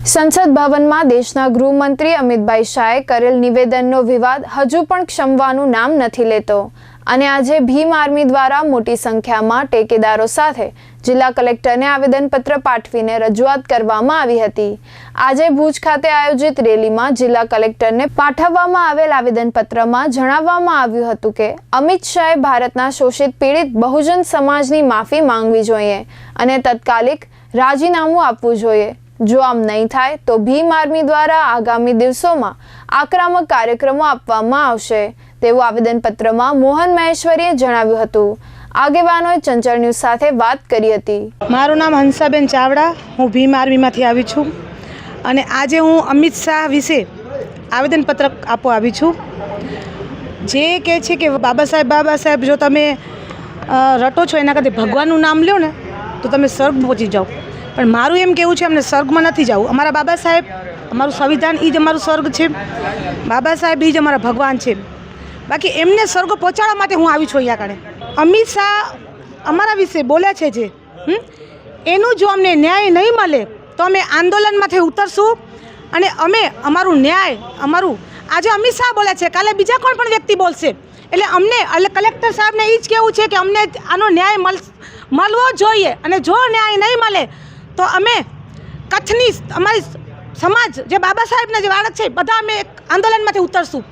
સંસદ ભવનમાં દેશના ગૃહમંત્રી અમિતભાઈ શાહે કરેલ નિવેદનનો વિવાદ હજુ પણ ક્ષમવાનું નામ નથી લેતો. અને આજે ભીમ આર્મી દ્વારા મોટી સંખ્યામાં ટેકેદારો સાથે જિલ્લા કલેક્ટરને આવેદનપત્ર પાઠવીને રજૂઆત કરવામાં આવી હતી. આજે ભુજ ખાતે આયોજિત રેલીમાં જિલ્લા કલેક્ટરને પાઠવવામાં આવેલ આવેદનપત્રમાં જણાવવામાં આવ્યું હતું કે, અમિત શાહે ભારતના શોષિત પીડિત બહુજન સમાજની માફી માંગવી જોઈએ અને તત્કાલિક રાજીનામું આપવું જોઈએ. જો આમ નહીં થાય તો ભીમ આર્મી દ્વારા આગામી દિવસોમાં આક્રમક કાર્યક્રમો આપવામાં આવશે, તેવું આવેદનપત્રમાં મોહન મહેશ્વરીએ જણાવ્યું હતું. આગેવાનોએ ચંચળ ન્યૂઝ સાથે વાત કરી હતી. મારું નામ હંસાબેન ચાવડા, હું ભીમ આર્મીમાંથી આવી છું અને આજે હું અમિત શાહ વિશે આવેદનપત્ર આપવા આવી છું. જે કહે છે કે બાબા સાહેબ બાબા સાહેબ, જો તમે રટો છો એના કરતાં ભગવાનનું નામ લ્યો ને, તો તમે સ્વર્ગ પહોંચી જાઓ. પણ મારું એમ કેવું છે, અમને સ્વર્ગમાં નથી જવું. અમારા બાબા સાહેબ, અમારું સંવિધાન એ જ અમારું સ્વર્ગ છે. બાબા સાહેબ એ જ અમારા ભગવાન છે. બાકી એમને સ્વર્ગ પહોંચાડવા માટે હું આવી છું અહીંયા કણે અમિત શાહ અમારા વિશે બોલે છે જે? એનું જો અમને ન્યાય નહીં મળે, તો અમે આંદોલનમાંથી ઉતરશું અને અમે અમારું ન્યાય, અમારું, આજે અમિત શાહ બોલે છે, કાલે બીજા કોઈ પણ વ્યક્તિ બોલશે? એટલે અમને એટલે કલેક્ટર સાહેબને એ જ કહેવું છે કે અમને આનો ન્યાય મળ મળવો જોઈએ અને જો ન્યાય નહીં મળે તો અમે કચ્છની અમારી સમાજ, જે બાબા સાહેબના જે બાળક છે બધા અમે એક આંદોલનમાંથી ઉતરશું.